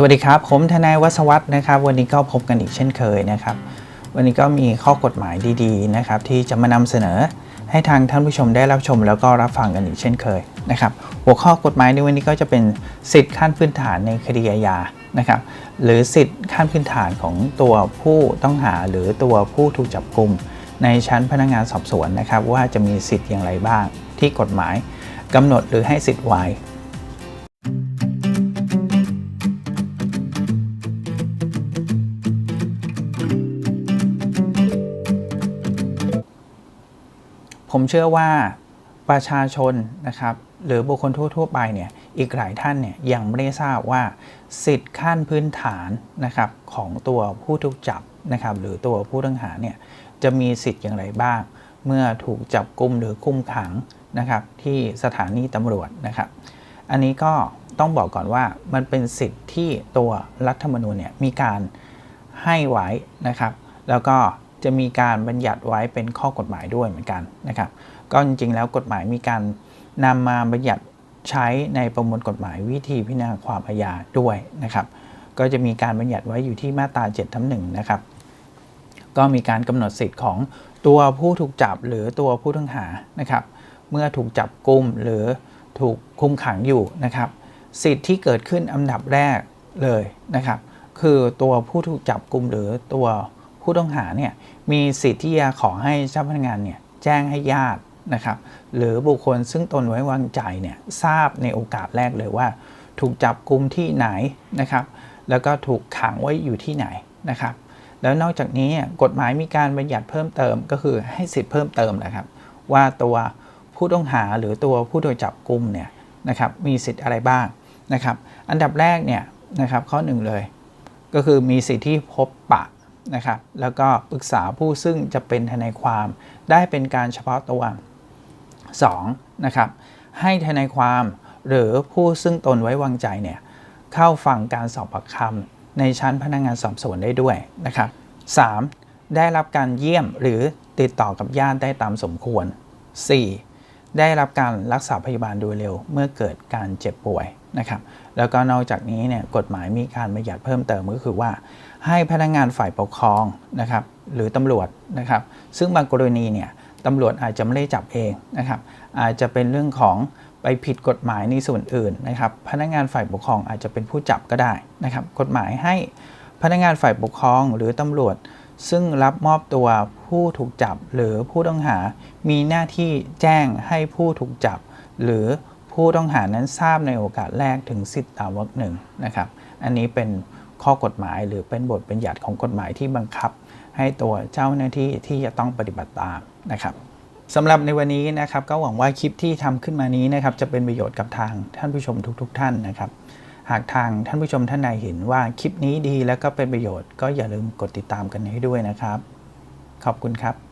สวัสดีครับ ผมทนายวัศวัฒน์นะครับ วันนี้ก็พบกันอีกเช่นเคยนะครับ วันนี้ก็มีข้อกฎหมายดีๆนะครับที่จะมานำเสนอให้ทางท่านผู้ชมได้รับชม แล้วก็รับฟังกันอีกเช่นเคยนะครับ หัวข้อกฎหมายในวันนี้ก็จะเป็นสิทธิขั้นพื้นฐานในคดีอาญานะครับ หรือสิทธิขั้นพื้นฐานของตัวผู้ต้องหาหรือตัวผู้ถูกจับกลุ่มในชั้นพนักงานสอบสวนนะครับ ว่าจะมีสิทธิ์อย่างไรบ้างที่กฎหมายกำหนดหรือให้สิทธิ์ไว้ ผมเชื่อว่าประชาชนนะครับหรือบุคคลทั่ว ๆ ไปเนี่ยอีกหลายท่านเนี่ยยังไม่ได้ทราบว่าสิทธิ์ขั้นพื้นฐานนะครับของตัวผู้ถูกจับนะครับหรือตัวผู้ต้องหาเนี่ยจะมีสิทธิ์อย่างไรบ้าง เมื่อถูกจับกุมหรือคุมขังนะครับที่สถานีตำรวจนะครับอันนี้ก็ต้องบอกก่อนว่ามันเป็นสิทธิ์ที่ตัวรัฐธรรมนูญเนี่ยมีการให้ไว้นะครับ แล้วก็ จะมีการบัญญัติไว้เป็นข้อกฎหมายด้วยเหมือนกันนะครับก็จริงๆแล้วกฎหมายมีการนำมาบัญญัติใช้ในประมวลกฎหมายวิธีพิจารณาความอาญาด้วยนะครับ ก็จะมีการบัญญัติไว้อยู่ที่มาตรา7ทับหนึ่งนะครับก็มีการกำหนดสิทธิ์ของตัวผู้ถูกจับหรือตัวผู้ต้องหานะครับ เมื่อถูกจับกุมหรือถูกคุมขังอยู่นะครับ สิทธิ์ที่เกิดขึ้นอันดับแรกเลยนะครับ คือตัวผู้ถูกจับกุมหรือตัว ผู้ต้องหาเนี่ยมีสิทธิ์ที่จะขอให้เจ้าพนักงานเนี่ยแจ้งให้ญาตินะครับ หรือบุคคลซึ่งตนไว้วางใจเนี่ยทราบในโอกาสแรกเลยว่า ถูกจับกลุมที่ไหนนะครับ แล้วก็ถูกขังไว้อยู่ที่ไหนนะครับ แล้วนอกจากนี้กฎหมายมีการบัญญัติเพิ่มเติมก็คือให้สิทธิ์เพิ่มเติมนะครับ ว่าตัวผู้ต้องหาหรือตัวผู้โดยจับกลุมเนี่ยนะครับมีสิทธิ์อะไรบ้างนะครับ อันดับแรกเนี่ยนะครับข้อหนึ่งเลย ก็คือมีสิทธิ์ที่พบปะ นะครับแล้วก็ปรึกษาผู้ซึ่งจะเป็นทนายความได้เป็นการเฉพาะตัว 2. นะครับให้ทนายความหรือผู้ซึ่งตนไว้วางใจเนี่ยเข้าฟังการสอบปากคำในชั้นพนักงานสอบสวนได้ด้วยนะครับ 3. ได้รับการเยี่ยมหรือติดต่อกับญาติได้ตามสมควร 4. ได้รับการรักษาพยาบาลโดยเร็วเมื่อเกิดการเจ็บป่วยนะครับแล้วก็นอกจากนี้เนี่ยกฎหมายมีการบัญญัติเพิ่มเติมก็คือว่า ให้พนักงานฝ่ายปกครองนะครับหรือตำรวจนะครับ ซึ่งบางกรณีเนี่ยตำรวจอาจจะไม่ได้จับเองนะครับอาจจะเป็นเรื่องของไปผิดกฎหมายในส่วนอื่นนะครับ พนักงานฝ่ายปกครองอาจจะเป็นผู้จับก็ได้นะครับ กฎหมายให้พนักงานฝ่ายปกครองหรือตำรวจ ซึ่งรับมอบตัวผู้ถูกจับหรือผู้ต้องหา มีหน้าที่แจ้งให้ผู้ถูกจับ หรือผู้ต้องหานั้นทราบในโอกาสแรกถึงสิทธิตามวรรคหนึ่งนะครับ อันนี้เป็นข้อกฎหมายหรือเป็นบทบัญญัติของกฎหมายที่บังคับ ให้ตัวเจ้าหน้าที่ที่จะต้องปฏิบัติตามนะครับสำหรับในวันนี้นะครับก็หวังว่าคลิปที่ทำขึ้นมานี้นะครับจะเป็นประโยชน์กับทางท่านผู้ชมทุกๆท่านนะครับ หากทางท่านผู้ชมท่านใดเห็นว่าคลิปนี้ดีและก็เป็นประโยชน์ก็อย่าลืมกดติดตามกันให้ด้วยนะครับ ขอบคุณครับ